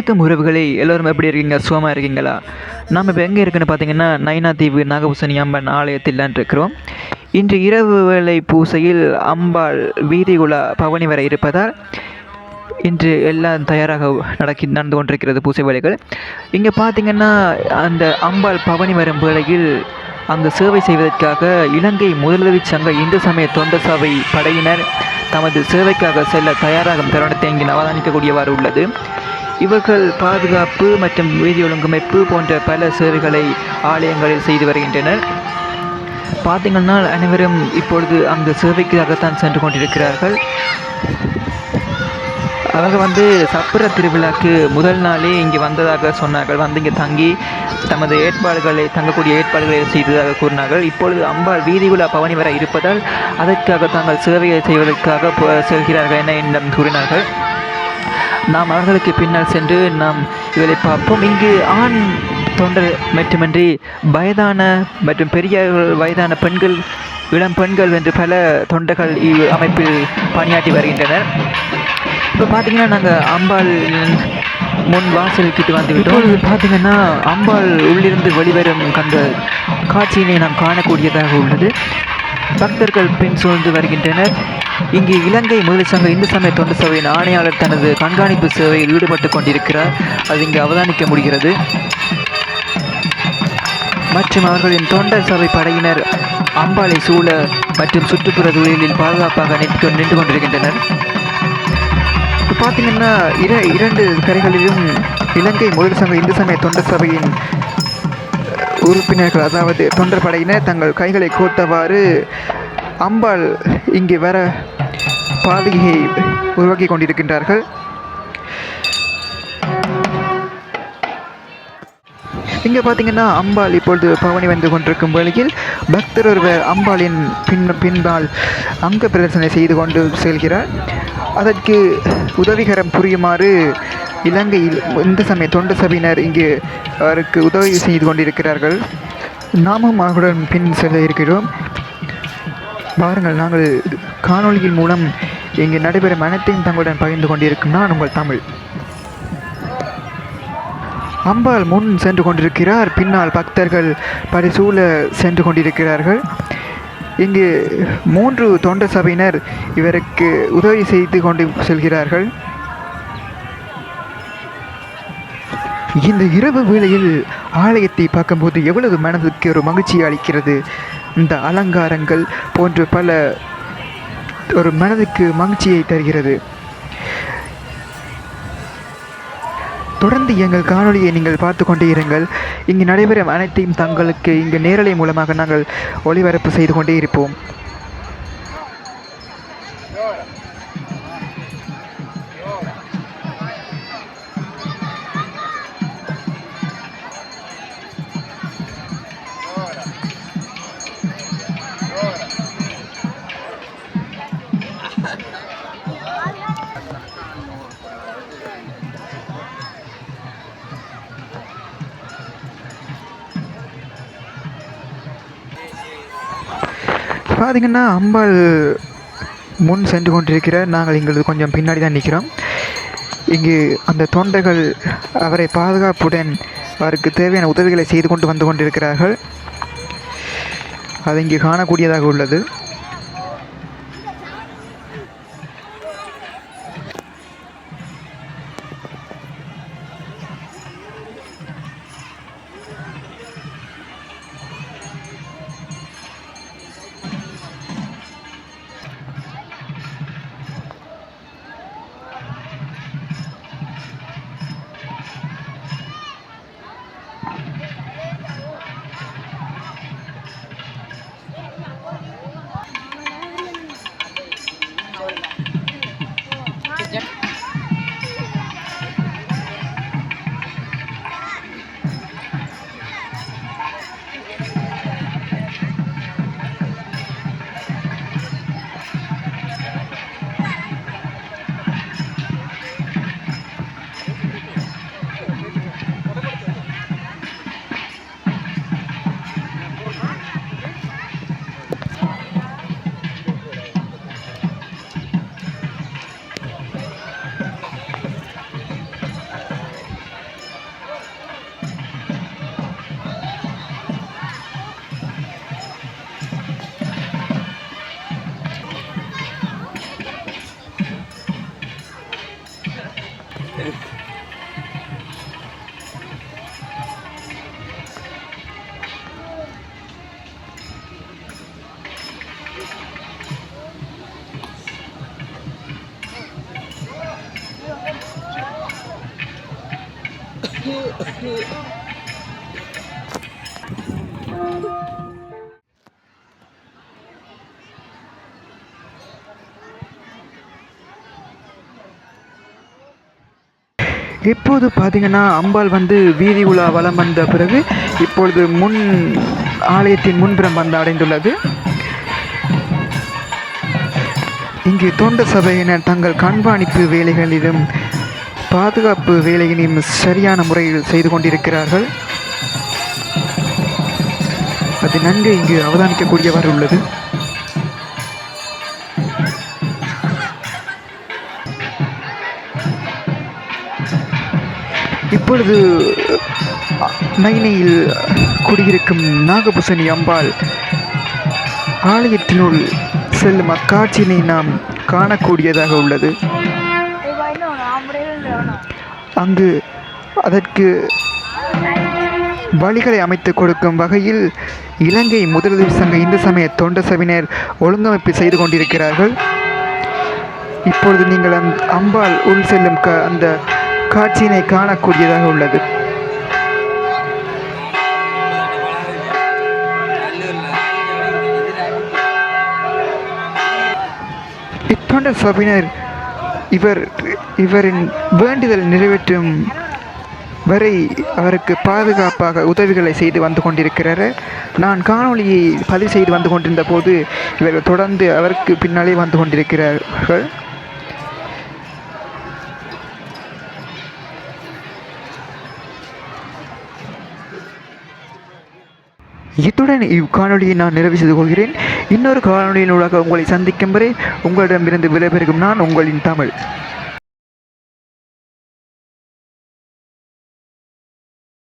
வணக்கம் உறவுகளே எல்லோரும் எப்படி இருக்கீங்க? சுகமாக இருக்கீங்களா? நாம் இப்போ எங்கே இருக்குன்னு பார்த்தீங்கன்னா நைனா தீவு நாகபூசணி அம்மன் ஆலயத்தில் தான் இருக்கிறோம் இன்று இரவு வேலை பூசையில் அம்பாள் வீதிகுலா பவனி வர இருப்பதால் இன்று எல்லாம் தயாராக நடக்கி நடந்து கொண்டிருக்கிறது பூசை வேலைகள் இங்கே பார்த்தீங்கன்னா அந்த அம்பாள் பவனி வரும் வேளையில் அங்கு சேவை செய்வதற்காக இலங்கை முதலுதவி சங்க இந்து சமய தொண்ட சபை படையினர் தமது சேவைக்காக செல்ல தயாராகும் தருணத்தை இங்கு அவதானிக்கக்கூடியவாறு உள்ளது. இவர்கள் பாதுகாப்பு மற்றும் வீதி ஒழுங்கமைப்பு போன்ற பல சேவைகளை ஆலயங்களில் செய்து வருகின்றனர். பார்த்தீங்கன்னா அனைவரும் இப்பொழுது அந்த சேவைக்காகத்தான் சென்று கொண்டிருக்கிறார்கள். அவங்க வந்து சப்புர திருவிழாக்கு முதல் நாளே இங்கே வந்ததாக சொன்னார்கள். வந்து இங்கே தங்கி தமது ஏற்பாடுகளை தங்கக்கூடிய ஏற்பாடுகளை செய்ததாக கூறினார்கள். இப்பொழுது அம்பாள் வீதி உலா பவனி வர இருப்பதால் அதற்காக தாங்கள் சேவையை செய்வதற்காக போ- செல்கிறார்கள் என என்னிடம் கூறினார்கள். நாம் அவர்களுக்கு பின்னால் சென்று நாம் இவரை பார்ப்போம். இங்கு ஆண் தொண்டர் மட்டுமின்றி வயதான மற்றும் பெரியவர்கள் வயதான பெண்கள் இளம் பெண்கள் என்று பல தொண்டர்கள் அமைப்பில் பணியாற்றி வருகின்றனர். இப்போ பார்த்தீங்கன்னா நாங்கள் அம்பாள் முன் வாசல் கிட்ட வந்து விட்டோம். பார்த்தீங்கன்னா அம்பாள் உள்ளிருந்து வெளிவரும் அந்த காட்சியினை நாம் காணக்கூடியதாக உள்ளது. பக்தர்கள் பின் சூழ்ந்து வருகின்றனர். இங்கு இலங்கை முதல் சங்க இந்து சமய தொண்டு சபையின் ஆணையாளர் தனது கண்காணிப்பு சேவையில் ஈடுபட்டு கொண்டிருக்கிறார். அது இங்கு அவதானிக்க முடிகிறது. மற்றும் அவர்களின் தொண்டர் சபை படையினர் அம்பாளை சூழ மற்றும் சுற்றுப்புற தொழிலில் பாதுகாப்பாக நிற்க நின்று கொண்டிருக்கின்றனர். இப்போ பார்த்தீங்கன்னா இர இரண்டு கரைகளிலும் இலங்கை முதல் சங்க இந்து சமய தொண்டர் சபையின் உறுப்பினர்கள் அதாவது தொண்டர் படையினர் தங்கள் கைகளை கோத்தவாறு அம்பாள் இங்கே வர பாதையை உருவாக்கி கொண்டிருக்கின்றார்கள். இங்கே பார்த்தீங்கன்னா அம்பாள் இப்பொழுது பவனி வந்து கொண்டிருக்கும் வேளையில் பக்தர் ஒருவர் அம்பாளின் பின் பின்பால் அங்க பிரதர்சனை செய்து கொண்டு செல்கிறார். அதற்கு உதவிகரம் புரியுமாறு இலங்கையில் இந்து சமய தொண்டு சபையினர் இங்கு அவருக்கு உதவி செய்து கொண்டிருக்கிறார்கள். நாமும் அவர்களுடன் பின் செல்ல இருக்கிறோம். பாருங்கள் நாங்கள் காணொலியின் மூலம் இங்கு நடைபெறும் அனைத்தையும் தங்களுடன் பகிர்ந்து கொண்டிருக்கும். நான் உங்கள் தமிழ். அம்பாள் முன் சென்று கொண்டிருக்கிறார். பின்னால் பக்தர்கள் பரிசூழ சென்று கொண்டிருக்கிறார்கள். இங்கு மூன்று தொண்ட சபையினர் இவருக்கு உதவி செய்து கொண்டு செல்கிறார்கள். இந்த இரவு வேளையில் ஆலயத்தை பார்க்கும்போது எவ்வளவு மனதுக்கு ஒரு மகிழ்ச்சியை அளிக்கிறது? இந்த அலங்காரங்கள் போன்ற பல ஒரு மனதுக்கு மகிழ்ச்சியை தருகிறது. தொடர்ந்து எங்கள் காணொளியை நீங்கள் பார்த்து கொண்டே இருங்கள். இங்கு நடைபெறும் அனைத்தையும் தங்களுக்கு இங்கு நேரலை மூலமாக நாங்கள் ஒளிபரப்பு செய்து கொண்டே இருப்போம். பார்த்தீங்கன்னா அம்பாள் முன் சென்று கொண்டிருக்கிற நாங்கள் எங்களுக்கு கொஞ்சம் பின்னாடி தான் நிற்கிறோம். இங்கு அந்த தொண்டைகள் அவரை பாதுகாப்புடன் அவருக்கு தேவையான உதவிகளை செய்து கொண்டு வந்து கொண்டிருக்கிறார்கள். அது இங்கு காணக்கூடியதாக உள்ளது. இப்போது பார்த்தீங்கன்னா அம்பாள் வந்து வீதி உலா வலம் வந்த பிறகு இப்பொழுது முன் ஆலயத்தின் முன்புறம் வந்து அடைந்துள்ளது. இங்கு தொண்ட சபையினர் தங்கள் கண்காணிப்பு வேலைகளிலும் பாதுகாப்பு வேலையினையும் சரியான முறையில் செய்து கொண்டிருக்கிறார்கள். அது நன்கு இங்கு அவதானிக்கக்கூடியவாறு உள்ளது. இப்பொழுது நைனையில் குடியிருக்கும் நாகபூசணி அம்பாள் ஆலயத்தினுள் செல்லும் அக்காட்சியினை நாம் காணக்கூடியதாக உள்ளது. அங்கு அதற்கு வழிகளை அமைத்து கொடுக்கும் வகையில் இலங்கை முதலுதவி சங்க இந்து சமய தொண்ட சபையினர் ஒழுங்கமைப்பு செய்து கொண்டிருக்கிறார்கள். இப்பொழுது நீங்கள் அந் அம்பாள் உள் செல்லும் க அந்த காட்சியினை காணக்கூடியதாக உள்ளது. இத்தொண்ட சபையினர் இவர் இவரின் வேண்டுதல் நிறைவேற்றும் வரை அவருக்கு பாதுகாப்பாக உதவிகளை செய்து வந்து கொண்டிருக்கிறார். நான் காணொளியை பதிவு செய்து வந்து கொண்டிருந்த போது இவர்கள் தொடர்ந்து அவருக்கு பின்னாலே வந்து கொண்டிருக்கிறார்கள். இத்துடன் இக்காணொலியை நான் நிறைவு செய்து கொள்கிறேன். இன்னொரு காணொலியினூடாக உங்களை சந்திக்கும் வரை உங்களிடமிருந்து விடைபெறுகும் நான் உங்களின் தமிழ்.